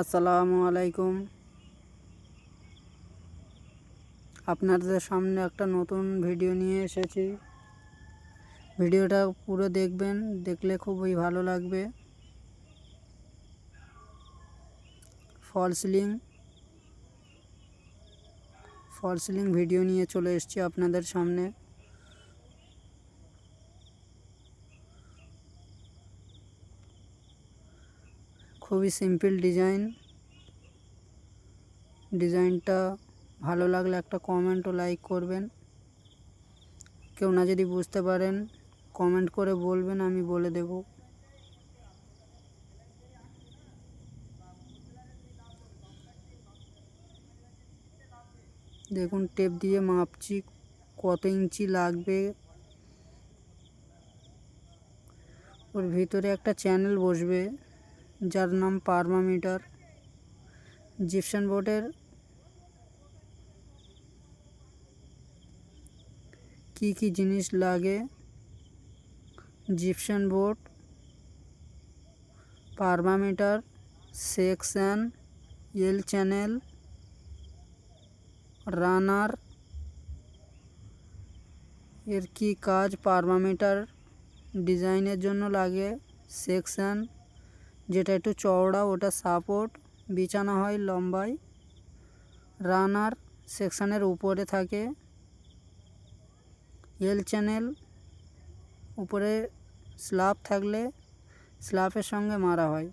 আসসালামু আলাইকুম। আপনাদের সামনে একটা নতুন ভিডিও নিয়ে এসেছি। ভিডিওটা পুরো দেখবেন, দেখলে খুবই ভালো লাগবে। False ceiling false ceiling video নিয়ে চলে এসেছি আপনাদের সামনে। খুবই সিম্পল ডিজাইন ডিজাইনটা ভালো লাগলে একটা কমেন্ট ও লাইক করবেন। কেউ না যদি বুঝতে পারেন কমেন্ট করে বলবেন, আমি বলে দেব। দেখুন টেপ দিয়ে মাপছি, কত ইঞ্চি লাগবে। ওর ভিতরে একটা চ্যানেল বসবে। যার নাম পারমামিটার জিপসান বোর্ডের কি কি জিনিস লাগে? Gypsum board perimeter section, L channel, runner. এর কি কাজ? পারমামিটার ডিজাইনের জন্য লাগে সেকশন। যেটা একটু চওড়া, ওটা সাপোর্ট, বিছানা হয় লম্বায়, রানার সেকশানের উপরে থাকে, এল চ্যানেল, উপরে স্ল্যাব থাকলে স্ল্যাবের সঙ্গে মারা হয়,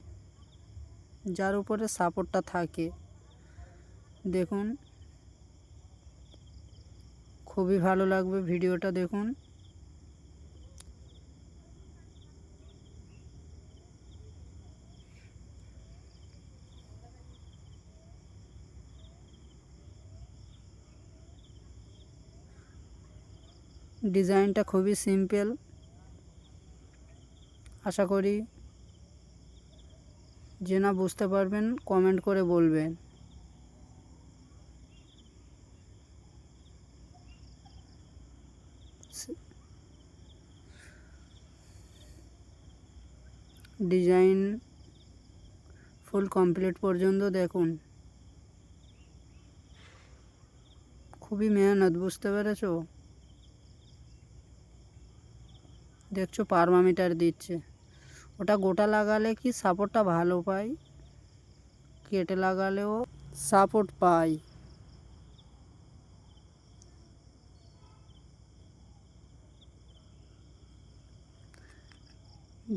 যার উপরে সাপোর্টটা থাকে। দেখুন, খুবই ভালো লাগবে ভিডিওটা দেখুন। ডিজাইনটা খুবই সিম্পল। আশা করি যে না বুঝতে পারবেন, কমেন্ট করে বলবেন। ডিজাইন ফুল কমপ্লিট পর্যন্ত দেখুন। খুবই মেহনত, বুঝতে পেরেছ? দেখছ পারমামিটার দিচ্ছে। ওটা গোটা লাগালে কি সাপোর্টটা ভালো পায় কেটে লাগালেও সাপোর্ট পায়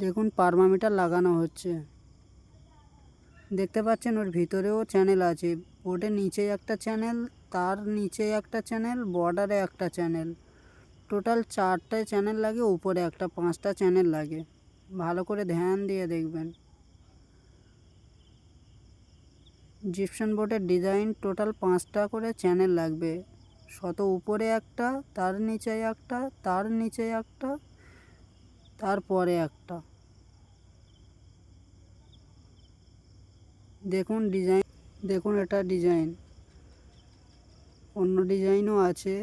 দেখুন পারমামিটার লাগানো হচ্ছে। দেখতে পাচ্ছেন, ওর ভিতরেও চ্যানেল আছে। বোর্ডের নিচে একটা চ্যানেল তার নিচে একটা চ্যানেল বর্ডারে একটা চ্যানেল টোটাল চারটে চ্যানেল লাগে, উপরে একটা পাঁচটা চ্যানেল লাগে। ভালো করে ধ্যান দিয়ে দেখবেন। জিপসন বোর্ডের ডিজাইন টোটাল পাঁচটা করে চ্যানেল লাগবে। শত উপরে একটা, তার নিচে একটা, তার নিচে একটা তারপরে একটা। দেখুন ডিজাইন দেখুন এটা ডিজাইন অন্য ডিজাইনও আছে।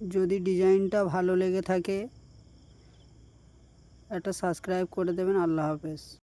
যদি ডিজাইনটা ভালো লেগে থাকে একটা সাবস্ক্রাইব করে দেবেন। আল্লাহ হাফেজ।